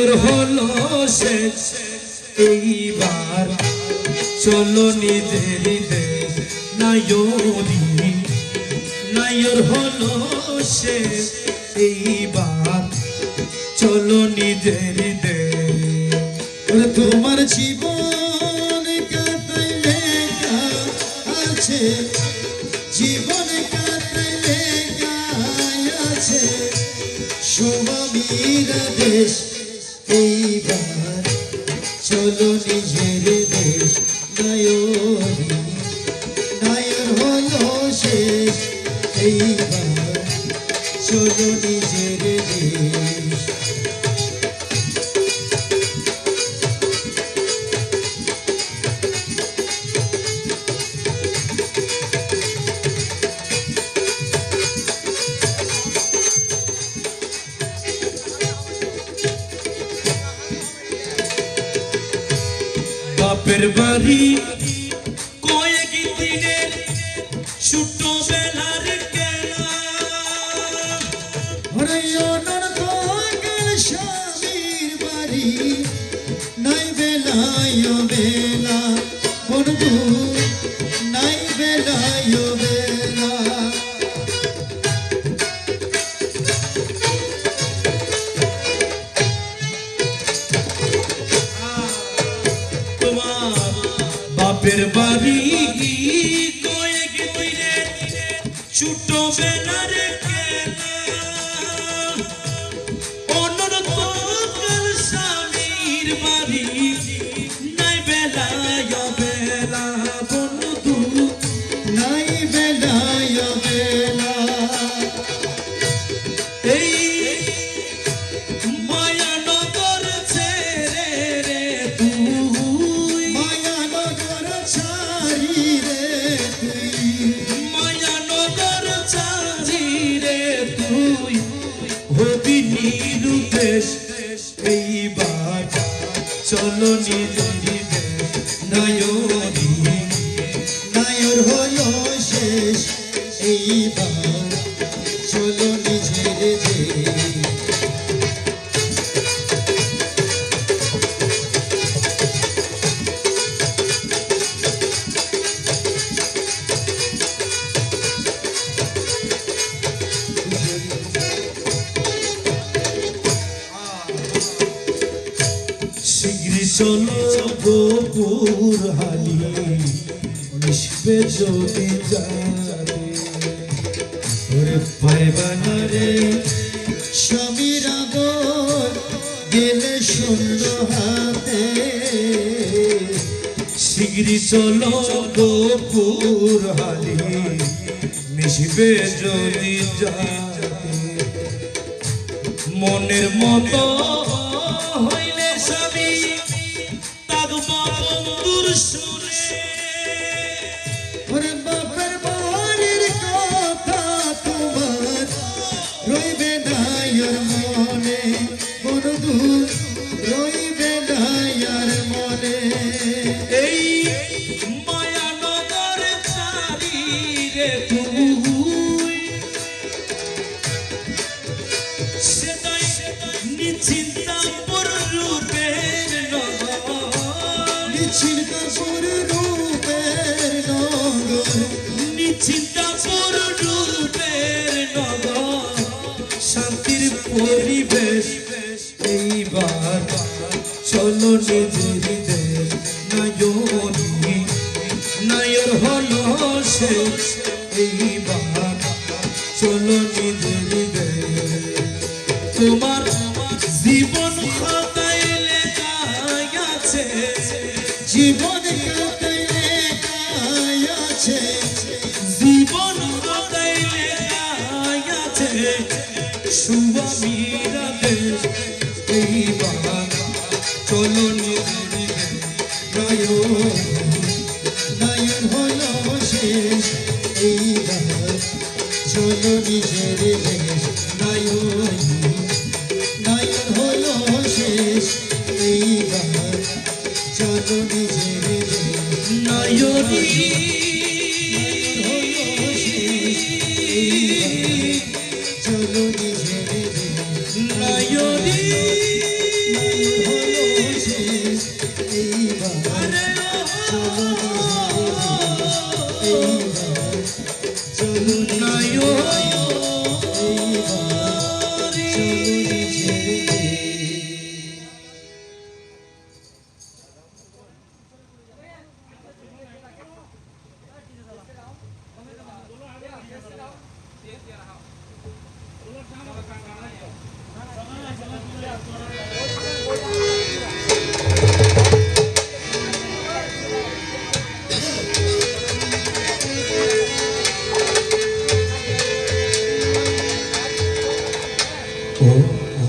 নায়র হলো শেষ এইবার চলো নিজের নায়রি নায়র হলো শেষ এইবার চলো নিজের ওরে তোমার জীবন কাটাইলে আছে। জীবন চলো নিজের দেশ নয়রি নয়ন হলো শেষ এইবার চলো নিজের বাপের বাড়ি। কয়েক দিনের ছোট বেলার খেলা স্বামীর বাড়ি নাই বেলায় বেলা বন্ধু বাপের বাড়ি কয়েক ছোট বেলার চলো নিজের চলো গোপুর হালি মিশবে যদি যাবে ওরে পাইবানা রে, স্বামীর আগর গেলে শূন্য হাতে। শিগরি চলো গোপুর হালি মিশবে যদি যাবে মনের মতো কাপুর রূপের নগর নিশ্চিন্তা রূপের নগর শান্তির পরিবেশ এইবার চলো নিজের দেশ নয়নি নয়র হলো শেষ এইবার শুধু নিজের দেশ নয়ন নয়ন হলো শেষ এই গান চলো নিজের เสียเสียละ